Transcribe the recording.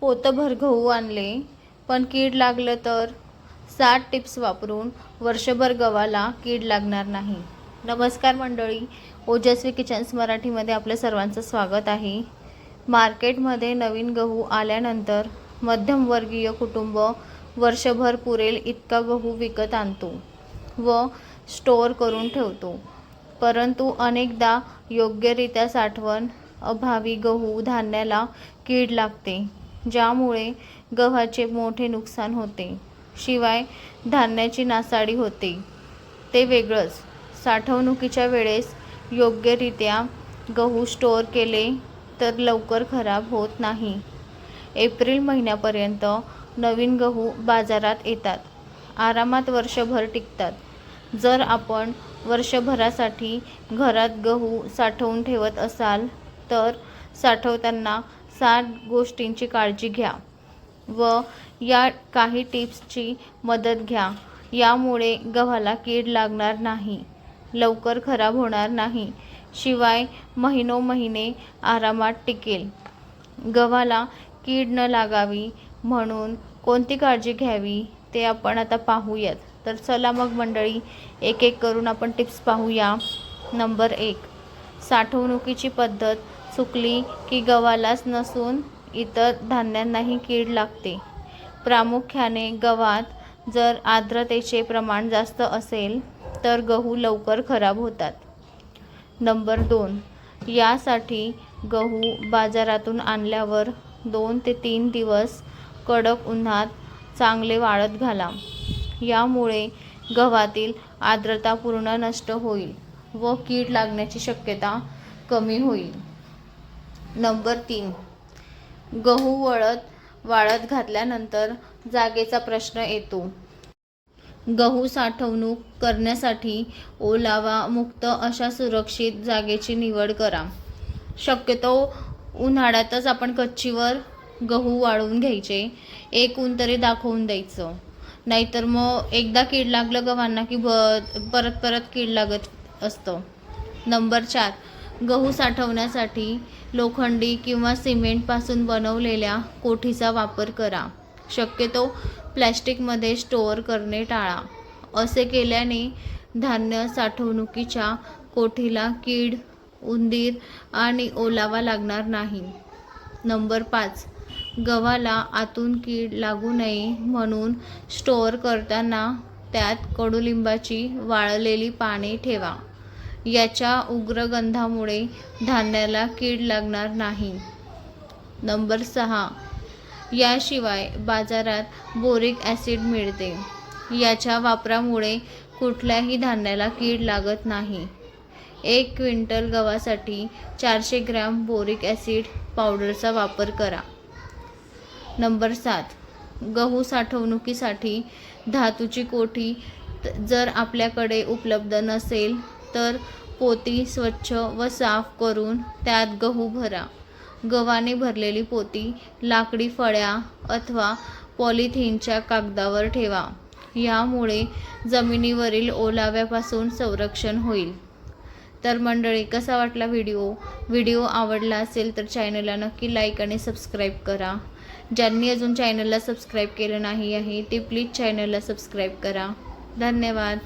पोतभर गहू आणले पण कीड लागलं तर? सात टिप्स वापरून वर्षभर गव्हाला कीड लागणार नाही. नमस्कार मंडळी ओजस्वी किचन्स मराठीमध्ये आपल्या सर्वांचं स्वागत आहे. मार्केटमध्ये नवीन गहू आल्यानंतर मध्यमवर्गीय कुटुंब वर्षभर पुरेल इतका गहू विकत आणतो व स्टोअर करून ठेवतो. परंतु अनेकदा योग्यरित्या साठवण अभावी गहू धान्याला कीड लागते. ज्यामुळे गव्हाचे मोठे नुकसान होते. शिवाय धान्याची नासाडी होते. ते वेगळंच. साठवणुकीच्या वेळेस योग्यरित्या गहू स्टोअर केले तर लवकर खराब होत नाही. एप्रिल महिन्यापर्यंत नवीन गहू बाजारात येतात. आरामात वर्षभर टिकतात. जर आपण वर्षभरासाठी घरात गहू साठवून ठेवत असाल तर साठवताना सात गोष्टींची काळजी घ्या व या काही टिप्सची मदत घ्या. यामुळे गव्हाला कीड लागणार नाही लवकर खराब होणार नाही शिवाय महिनो महिने आरामात टिकेल. गव्हाला कीड न लागावी म्हणून कोणती काळजी घ्यावी ते आपण आता पाहूयात. तर चला मग मंडळी एक एक करून आपण टिप्स पाहूया. नंबर एक साठवणुकीची पद्धत सुकली की गव्हालाच नसून इतर धान्यांनाही कीड लागते. प्रामुख्याने गव्हात जर आर्द्रतेचे प्रमाण जास्त असेल तर गहू लवकर खराब होतात. नंबर दोन यासाठी गहू बाजारातून आणल्यावर दोन ते तीन दिवस कडक उन्हात चांगले वाळत घाला. यामुळे गव्हातील आर्द्रता पूर्ण नष्ट होईल व कीड लागण्याची शक्यता कमी होईल. नंबर तीन. गहू वळत वाळत घातल्यानंतर जागेचा प्रश्न येतो. गहू साठवणूक करण्यासाठी ओलावा मुक्त अशा सुरक्षित जागेची निवड करा. शक्यतो उन्हाळ्यातच आपण कच्चीवर गहू वाळवून घ्यायचे. एक ऊन तरी दाखवून द्यायचं. नाहीतर मग एकदा कीड लागलं गव्हांना की ब परत परत कीड लागत असतं. नंबर चार. गहू साठवण्यासाठी लोखंडी किंवा सिमेंटपासून बनवलेल्या कोठीचा वापर करा. शक्यतो प्लॅस्टिकमध्ये स्टोअर करणे टाळा. असे केल्याने धान्य साठवणुकीच्या कोठीला कीड उंदीर आणि ओलावा लागणार नाही. नंबर पाच. गव्हाला आतून कीड लागू नये म्हणून स्टोअर करताना त्यात कडुलिंबाची वाळलेली पाने ठेवा. याच्या उग्र गंधामुळे धान्याला कीड लागणार नाही. नंबर सहा. याशिवाय बाजारात बोरिक ॲसिड मिळते. याच्या वापरामुळे कुठल्याही धान्याला कीड लागत नाही. एक क्विंटल गव्हासाठी चारशे ग्रॅम बोरिक ॲसिड पावडरचा वापर करा. नंबर सात. गहू साठवणुकीसाठी धातूची कोठी जर आपल्याकडे उपलब्ध नसेल तर पोती स्वच्छ व साफ करून त्यात गहू भरा. गव्हाने भरलेली पोती लाकडी फळ्या अथवा पॉलिथिनच्या कागदावर ठेवा. यामुळे जमिनीवरील ओलाव्यापासून संरक्षण होईल. तर मंडळी कसा वाटला व्हिडिओ? व्हिडिओ आवडला असेल तर चॅनलला नक्की लाईक आणि सबस्क्राईब करा. ज्यांनी अजून चॅनलला सबस्क्राईब केलं नाही आहे ते प्लीज चॅनलला सबस्क्राईब करा. धन्यवाद.